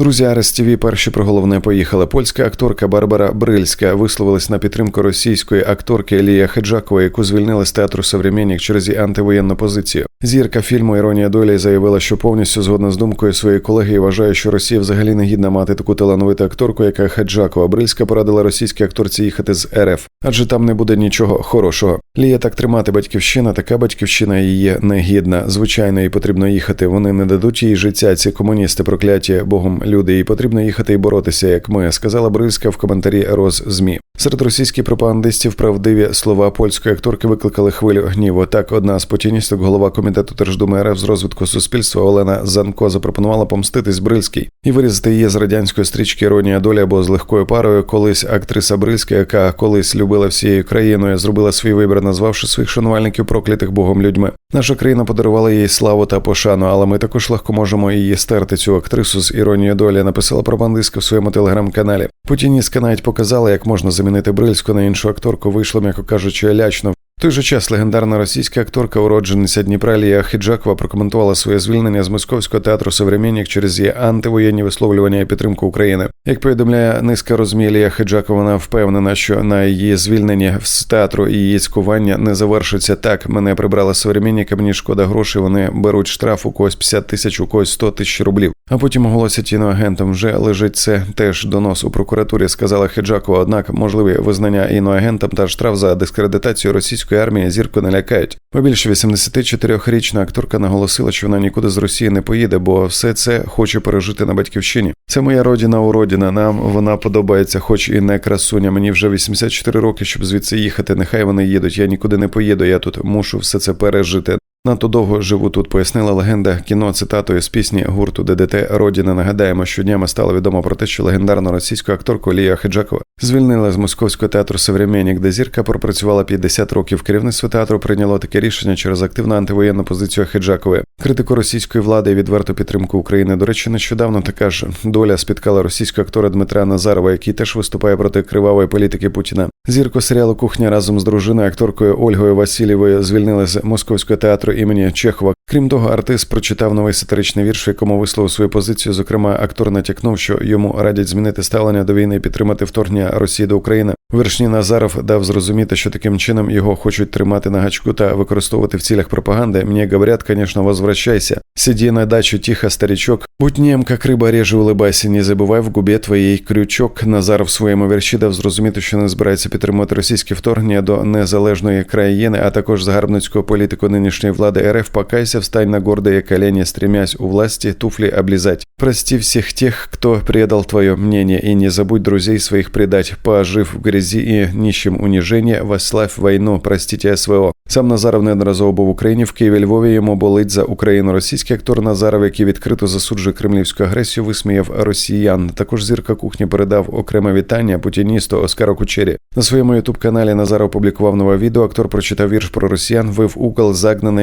Друзі, Арес ТВ перші про головне поїхали. Польська акторка Барбара Брильська висловилась на підтримку російської акторки Елія Хеджакова, яку звільнили з театру «Современник» через її антивоєнну позицію. Зірка фільму Іронія долі заявила, що повністю згодна з думкою своєї колеги і вважає, що Росія взагалі не гідна мати таку талановиту акторку, яка Хеджакова. Брильська порадила російській акторці їхати з РФ, адже там не буде нічого хорошого. Лія так тримати батьківщина, така батьківщина її негідна. Звичайно, їй потрібно їхати. Вони не дадуть їй життя. Ці комуністи прокляті богом люди. і потрібно їхати і боротися, як ми, сказала Бризка в коментарі Роз ЗМІ. Серед російських пропагандистів правдиві слова польської акторки викликали хвилю гніву. Так, одна з путіністок, голова комітету Держдуми РФ з розвитку суспільства Олена Занко запропонувала помститись Брильській і вирізати її з радянської стрічки Іронія долі або з легкою парою. Колись актриса Брильська, яка колись любила всією країною, зробила свій вибір, назвавши своїх шанувальників проклятих богом людьми. Наша країна подарувала їй славу та пошану, але ми також легко можемо її стерти цю актрису з іронією долі. Написала пропагандистка в своєму телеграм-каналі. Путіністка навіть показала, як можна замінити брильську на іншу акторку. Вийшло, м'яко кажучи, лячно. Той же час легендарна російська акторка, уроджениця Дніпра Лія Хіджакова прокоментувала своє звільнення з московського театру «Современник» через її антивоєнні висловлювання і підтримку України. Як повідомляє низка розмі Лія Хіджакова, вона впевнена, що на її звільнення з театру і її цькування не завершиться так. Мене прибрали «Современник», а мені шкода грошей. Вони беруть штраф у когось 50 тисяч, у когось 100 тисяч рублів. А потім оголосять іноагентом. Вже лежить це теж донос у прокуратурі. Сказала Хіджакова. Однак можливі визнання іноагентом та штраф за дискредитацію російської армії зірку не лякають. Побільше 84-річна акторка наголосила, що вона нікуди з Росії не поїде, бо все це хоче пережити на батьківщині. Це моя родина уродина. Нам вона подобається, хоч і не красуня. Мені вже 84 роки, щоб звідси їхати. Нехай вони їдуть. Я нікуди не поїду. Я тут мушу все це пережити. Надто довго живу тут, пояснила легенда кіно цитатою з пісні гурту ДДТ Родіна. Нагадаємо, що днями стало відомо про те, що легендарну російську акторку Лія Хеджакова звільнили з московського театру «Современник», де зірка пропрацювала 50 років. Керівництво театру прийняло таке рішення через активну антивоєнну позицію Хеджакової. Критику російської влади і відверту підтримку України. До речі, нещодавно така ж доля спіткала російського актора Дмитра Назарова, який теж виступає проти кривавої політики Путіна. Зірку серіалу Кухня разом з дружиною акторкою Ольгою Васильєвою звільнили з московського театру імені Чехова. Крім того, артист прочитав новий сатиричний вірш, якому висловив свою позицію. Зокрема, актор натякнув, що йому радять змінити ставлення до війни і підтримати вторгнення Росії до України. Вершні Назаров дав зрозуміти, що таким чином його хочуть тримати на гачку та використовувати в цілях пропаганди. Мені говорять, звісно, возвращайся. Сиди на дачу, тихо, старичок. Будь нем, як риба реже улибайся, не забувай в губі твоїй крючок. Назаров в своєму вірші дав зрозуміти, що не збирається підтримувати російське вторгнення до незалежної країни, а також загарбницьку політику нинішньої влади РФ. Покайся, встань на гордые колени, стремясь у власти туфли облизать. Прости всех тех, кто предал твое мнение, и не забудь друзей своих предать, пожив в грязи и нищем унижения, восславь войну, простите СВО. Сам Назаров неодноразово був в Україні в Києві Львові. Йому болить за Україну. Російський актор Назаров, який відкрито засуджує кремлівську агресію, висміяв росіян. Також зірка кухні передав окреме вітання путіністу Оскару Кучері. На своєму ютуб каналі Назаров опублікував нове відео. Актор прочитав вірш про росіян. Ви в угол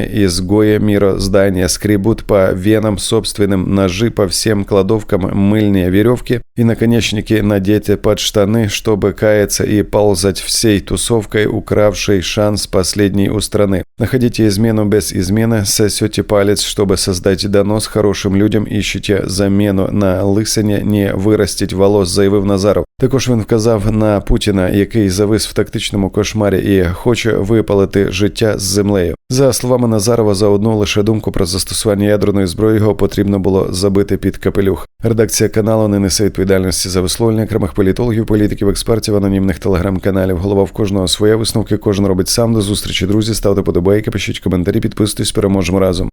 загнаны изгоя мироздания, скребут по венам собственным ножи по всем кладовкам мыльные веревки и наконечники надеты под штаны, чтобы каяться и ползать всей тусовкой, укравшей шанс последний у страны. Находите измену без измены, сосете палец, чтобы создать донос хорошим людям, ищете замену на лисині, не виростіть волос, заявив Назаров. Також він вказав на Путіна, який завис в тактичному кошмарі і хоче випалити життя з землею. За словами Назарова, за одну лише думку про застосування ядерної зброї його потрібно було забити під капелюх. Редакція каналу не несе відповідальності за висловлення окремих політологів, політиків, експертів, анонімних телеграм-каналів. Голова в кожного своє висновки, кожен робить сам. До зустрічі, друзі. Ставте подобайки, пишіть коментарі, підписуйтесь, переможемо разом.